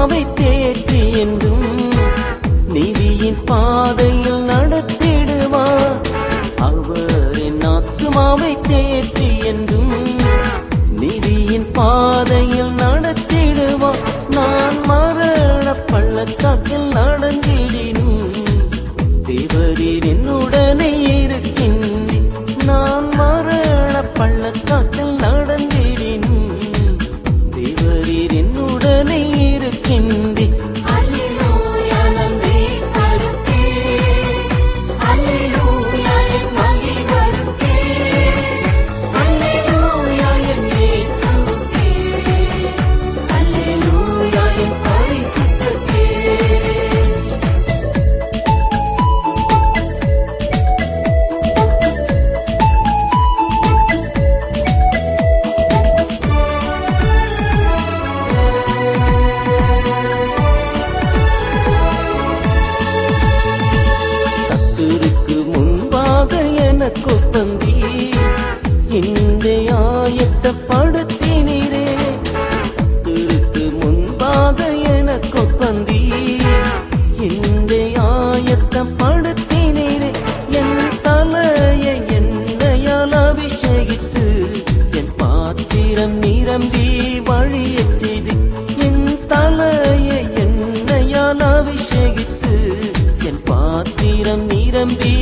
ஆத்துமாவை தேற்றி என்றும் நீதியின் பாதை 心底。through the அபிஷேகித்து